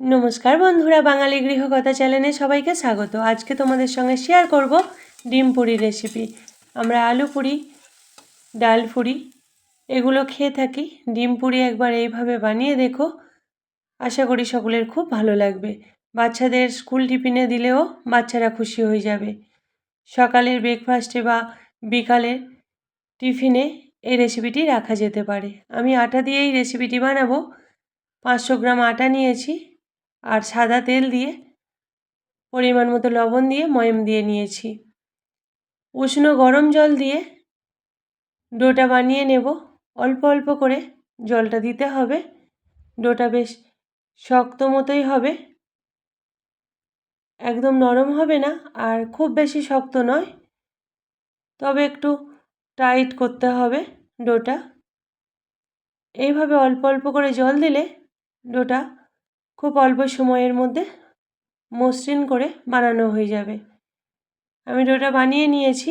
নমস্কার বন্ধুরা, বাঙালি গৃহকথা চ্যানেলে সবাইকে স্বাগত। আজকে তোমাদের সঙ্গে শেয়ার করব ডিম পুরি রেসিপি আমরা আলু পুরি, ডাল পুরি, এগুলো খেয়ে থাকি। ডিম পুরি একবার এইভাবে বানিয়ে দেখো। আশা করি সকলের খুব ভালো লাগবে। বাচ্চাদের স্কুল টিফিনে দিলেও বাচ্চারা খুশি হয়ে যাবে। সকালের ব্রেকফাস্টে বা বিকালের টিফিনে এই রেসিপিটি রাখা যেতে পারে। আমি আটা দিয়ে এই রেসিপিটি বানাবো। পাঁচশো গ্রাম আটা নিয়েছি। আর সাদা তেল দিয়ে পরিমাণ মতো লবণ দিয়ে ময়ম দিয়ে নিয়েছি। উষ্ণ গরম জল দিয়ে ডোটা বানিয়ে নেব। অল্প অল্প করে জলটা দিতে হবে। ডোটা বেশ শক্ত মতোই হবে। একদম নরম হবে না আর খুব বেশি শক্ত নয়। তবে একটু টাইট করতে হবে ডোটা। এইভাবে অল্প অল্প করে জল দিলে ডোটা খুব অল্প সময়ের মধ্যে মসৃণ করে বানানো হয়ে যাবে। আমি ডোটা বানিয়ে নিয়েছি।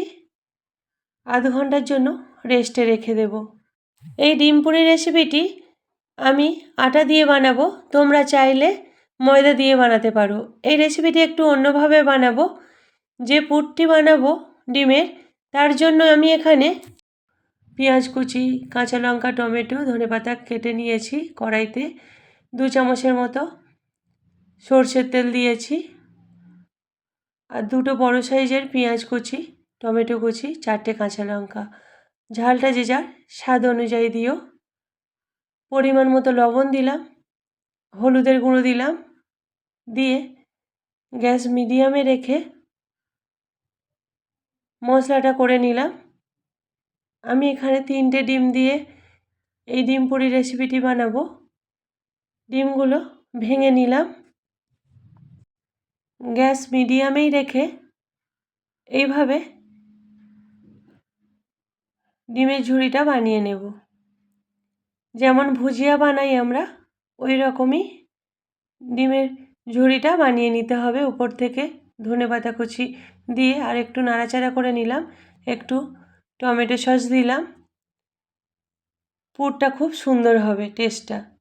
আধ ঘণ্টার জন্য রেস্টে রেখে দেব। এই ডিম পুরি রেসিপিটি আমি আটা দিয়ে বানাবো। তোমরা চাইলে ময়দা দিয়ে বানাতে পারো। এই রেসিপিটি একটু অন্যভাবে বানাবো। যে পুরটি বানাবো ডিমের, তার জন্য আমি এখানে পেঁয়াজ কুচি, কাঁচা লঙ্কা, টমেটো ধনে পাতা কেটে নিয়েছি কড়াইতে। দু চামচের মতো সর্ষের তেল দিয়েছি আর দুটো বড় সাইজের পেঁয়াজ কুচি, টমেটো কুচি, চারটে কাঁচা লঙ্কা। ঝালটা যে যার স্বাদ অনুযায়ী দিও। পরিমাণ মতো লবণ দিলাম, হলুদের গুঁড়ো দিলাম, দিয়ে গ্যাস মিডিয়ামে রেখে মশলাটা করে নিলাম। আমি এখানে তিনটে ডিম দিয়ে এই ডিম পুরি রেসিপিটি বানাবো। ডিমগুলো ভেঙে নিলাম। গ্যাস মিডিয়ামেই রেখে এইভাবে ডিমের ঝুড়িটা বানিয়ে নেব। যেমন ভুজিয়া বানাই আমরা ওই রকমই ডিমের ঝুড়িটা বানিয়ে নিতে হবে উপর থেকে। ধনে পাতা কুচি দিয়ে আর একটু নাড়াচাড়া করে নিলাম, একটু টমেটো সস দিলাম। পুরটা খুব সুন্দর হবে টেস্টটা।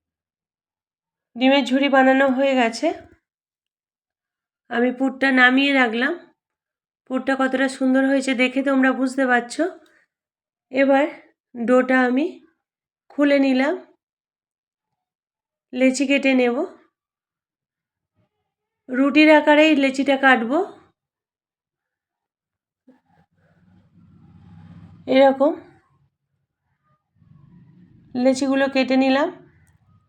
ডিমের ঝুড়ি বানানো হয়ে গেছে। আমি পুরটা নামিয়ে রাখলাম। পুরটা কতটা সুন্দর হয়েছে দেখে তোমরা বুঝতে পারছ। এবার ডোটা আমি খুলে নিলাম। লেচি কেটে নেব। রুটির আকারেই লেচিটা কাটবো। এরকম লেচিগুলো কেটে নিলাম।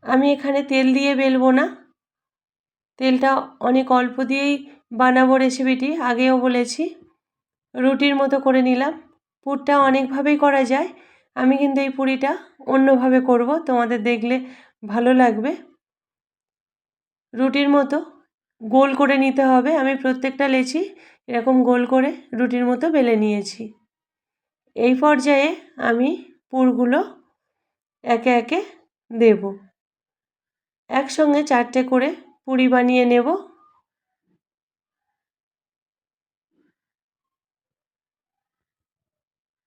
আমি এখানে তেল দিয়ে বেলবো না। তেলটা অনেক অল্প দিয়েই বানাবো রেসিপিটি আগেও বলেছি। রুটির মতো করে নিলাম। পুরটা অনেকভাবেই করা যায়। আমি কিন্তু এই পুরিটা অন্যভাবে করব, তোমাদের দেখলে ভালো লাগবে। রুটির মতো গোল করে নিতে হবে। আমি প্রত্যেকটা লেচি এরকম গোল করে রুটির মতো বেলে নিয়েছি। এই পর্যায়ে আমি পুরগুলো একে একে দেব। একসঙ্গে চারটে করে পুরি বানিয়ে নেব।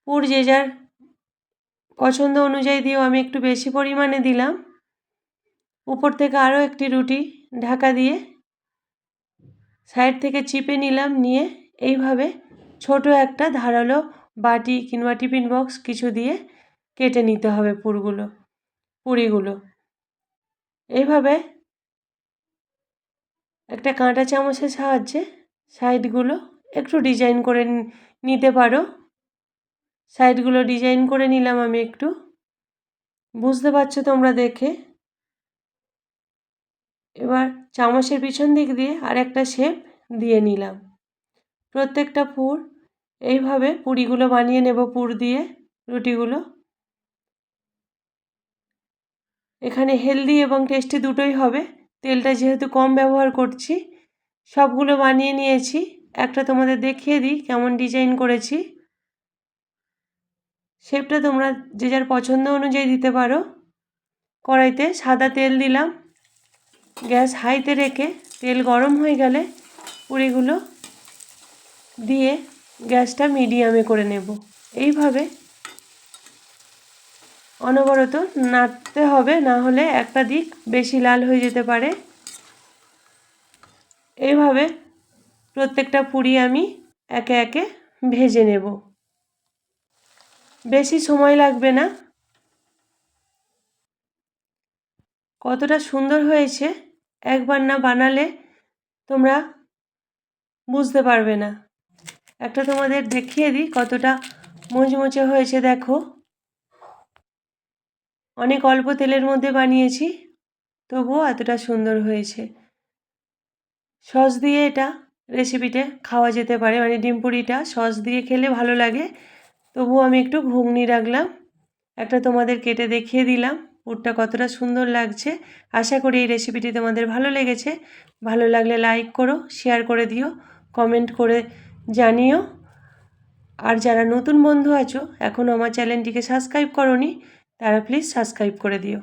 পুর যে যার পছন্দ অনুযায়ী দিয়েও আমি একটু বেশি পরিমাণে দিলাম। উপর থেকে আরও একটি রুটি ঢাকা দিয়ে সাইড থেকে চিপে নিলাম নিয়ে এইভাবে ছোট একটা ধারালো বাটি কিংবা টিফিন বক্স কিছু দিয়ে কেটে নিতে হবে পুরগুলো, পুরিগুলো। এইভাবে একটা কাঁটা চামচের সাহায্যে সাইডগুলো একটু ডিজাইন করে নিতে পারো। সাইডগুলো ডিজাইন করে নিলাম আমি একটু। বুঝতে পারছ তোমরা দেখে? এবার চামচের পিছন দিক দিয়ে আর একটা শেপ দিয়ে নিলাম। প্রত্যেকটা পুর এইভাবে পুরিগুলো বানিয়ে নেব পুর দিয়ে, রুটিগুলো। এখানে হেলদি এবং টেস্টি দুটোই হবে। তেলটা যেহেতু কম ব্যবহার করছি, সবগুলো বানিয়ে নিয়েছি। একটা তোমাদের দেখিয়ে দিই কেমন ডিজাইন করেছি। শেপটা তোমরা যে যার পছন্দ অনুযায়ী দিতে পারো। কড়াইতে সাদা তেল দিলাম। গ্যাস হাইতে রেখে তেল গরম হয়ে গেলে পুরিগুলো দিয়ে গ্যাসটা মিডিয়ামে করে নেব। এইভাবে অনবরত নাড়তে হবে, না হলে একটা দিক বেশি লাল হয়ে যেতে পারে। এইভাবে প্রত্যেকটা পুরি আমি একে একে ভেজে নেব। বেশি সময় লাগবে না। কতটা সুন্দর হয়েছে, একবার না বানালে তোমরা বুঝতে পারবে না। একটা তোমাদের দেখিয়ে দিই কতটা মুচমুচে হয়েছে, দেখো। অনেক অল্প তেলের মধ্যে বানিয়েছি। তবুও এতটা সুন্দর হয়েছে। সস দিয়ে এটা রেসিপিতে খাওয়া যেতে পারে। মানে ডিম পুরিটা সস দিয়ে খেলে ভালো লাগে। তবুও আমি একটু ঘুগনি রাখলাম। একটা তোমাদের কেটে দেখিয়ে দিলাম। পুরটা কতটা সুন্দর লাগছে। আশা করি এই রেসিপিটি তোমাদের ভালো লেগেছে। ভালো লাগলে লাইক করো শেয়ার করে দিও কমেন্ট করে জানিও। আর যারা নতুন বন্ধু আছো এখনও আমার চ্যানেলটিকে সাবস্ক্রাইব করনি তারা প্লিজ সাবস্ক্রাইব করে দিও।